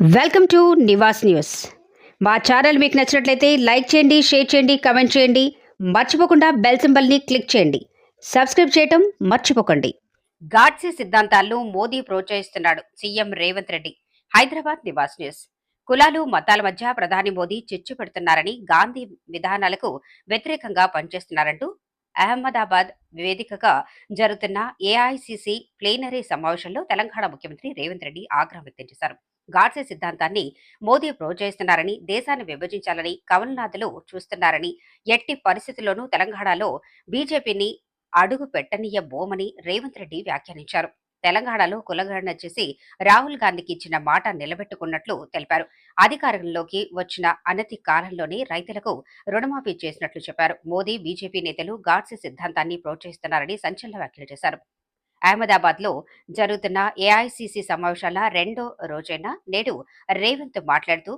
Welcome to Nivas news. మా channel మీకు నచ్చినట్లయితే లైక్ చేయండి షేర్ చేయండి కమెంట్ చేయండి. మర్చిపోకుండా బెల్ సింబల్ని క్లిక్ చేయండి. సబ్స్క్రైబ్ చేయటం మర్చిపోకండి. గాడ్సే సిద్ధాంతాలను మోదీ ప్రోత్సహిస్తున్నాడు సీఎం రేవంత్ రెడ్డి. హైదరాబాద్ నివాస్ న్యూస్. కులాలు మతాల మధ్య ప్రధాని మోదీ చిచ్చు పెడుతున్నారని గాంధీ విధానాలకు వ్యతిరేకంగా పనిచేస్తున్నారంటూ అహ్మదాబాద్ వేదికగా జరుగుతున్న ఏఐసిసి ప్లేనరీ సమావేశంలో తెలంగాణ ముఖ్యమంత్రి రేవంత్ రెడ్డి ఆగ్రహం వ్యక్తం చేశారు. గాడ్సే సిద్ధాంతాన్ని మోదీ ప్రోత్సహిస్తున్నారని దేశాన్ని విభజించాలని కమల్నాథులు చూస్తున్నారని ఎట్టి పరిస్థితుల్లోనూ తెలంగాణలో బీజేపీని అడుగు పెట్టనీయబోమని రేవంత్ రెడ్డి వ్యాఖ్యానించారు. తెలంగాణలో కులగణన చేసి రాహుల్ గాంధీకి ఇచ్చిన మాట నిలబెట్టుకున్నట్లు తెలిపారు. అధికారంలోకి వచ్చిన అనతి కాలంలోనే రైతులకు రుణమాఫీ చేసినట్లు చెప్పారు. మోదీ బీజేపీ నేతలు గాడ్సే సిద్ధాంతాన్ని ప్రోత్సహిస్తున్నారని సంచలన వ్యాఖ్యలు చేశారు. అహ్మదాబాద్లో జరుగుతున్న ఏఐసిసి సమావేశాల రెండో రోజైన నేడు రేవంత్ మాట్లాడుతూ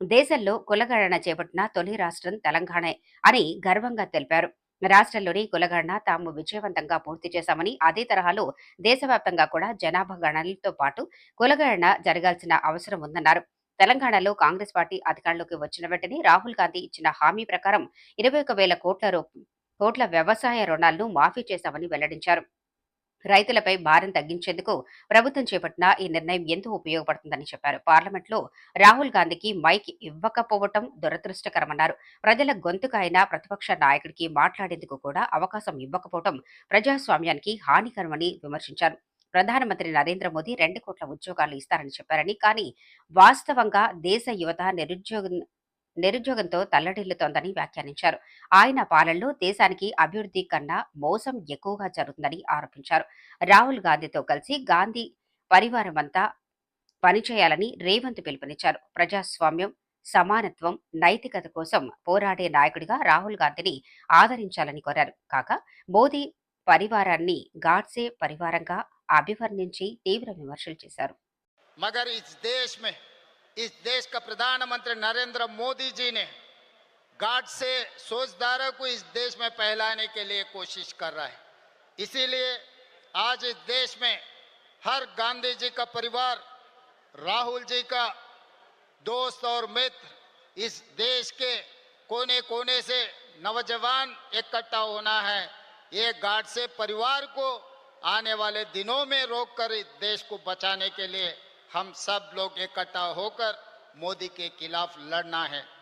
దేశంలో కులగణన చేపట్టిన తొలి రాష్ట్రం తెలంగాణ అని గర్వంగా తెలిపారు. రాష్ట్రంలోని కులగణన తాము విజయవంతంగా పూర్తి చేశామని అదే తరహాలో దేశవ్యాప్తంగా కూడా జనాభా గణనలతో పాటు కులగణన జరగాల్సిన అవసరం ఉందన్నారు. తెలంగాణలో కాంగ్రెస్ పార్టీ అధికారంలోకి వచ్చిన వెంటనే రాహుల్ గాంధీ ఇచ్చిన హామీ ప్రకారం ఇరవై ఒక వేల కోట్ల కోట్ల వ్యవసాయ రుణాలను మాఫీ చేశామని వెల్లడించారు. రైతులపై భారం తగ్గించేందుకు ప్రభుత్వం చేపట్టిన ఈ నిర్ణయం ఎంతో ఉపయోగపడుతుందని చెప్పారు. పార్లమెంట్లో రాహుల్ గాంధీకి మైక్ ఇవ్వకపోవటం దురదృష్టకరమన్నారు. ప్రజల గొంతుక అయిన ప్రతిపక్ష నాయకుడికి మాట్లాడేందుకు కూడా అవకాశం ఇవ్వకపోవటం ప్రజాస్వామ్యానికి హానికరమని విమర్శించారు. ప్రధానమంత్రి నరేంద్ర మోదీ రెండు కోట్ల ఉద్యోగాలు ఇస్తారని చెప్పారని కానీ వాస్తవంగా దేశ యువత నిరుద్యోగ నిరుద్యోగంతో తల్లడిల్లుతోందని వ్యాఖ్యానించారు. ఆయన పాలనలో దేశానికి అభివృద్ధి కన్నా మోసం ఎక్కువగా జరుగుతుందని ఆరోపించారు. రాహుల్ గాంధీతో కలిసి గాంధీ పరివారం అంతా పనిచేయాలని రేవంత్ పిలుపునిచ్చారు. ప్రజాస్వామ్యం సమానత్వం నైతికత కోసం పోరాడే నాయకుడిగా రాహుల్ గాంధీని ఆదరించాలని కోరారు. కాగా మోదీ పరివారాన్ని గాడ్సే పరివారంగా అభివర్ణించి తీవ్ర విమర్శలు చేశారు. మగర్ ఇస్ దేశ్ మే इस देश का प्रधानमंत्री नरेंद्र मोदी जी ने गार्ड से सोचदारों को इस देश में फैलाने के लिए कोशिश कर रहा है। इसीलिए आज इस देश में हर गांधी जी का परिवार, राहुल जी का दोस्त और मित्र इस देश के कोने कोने से नौजवान इकट्ठा होना है। ये गार्ड से परिवार को आने वाले दिनों में रोककर इस देश को बचाने के लिए हम सब लोग इकट्ठा होकर मोदी के खिलाफ लड़ना है।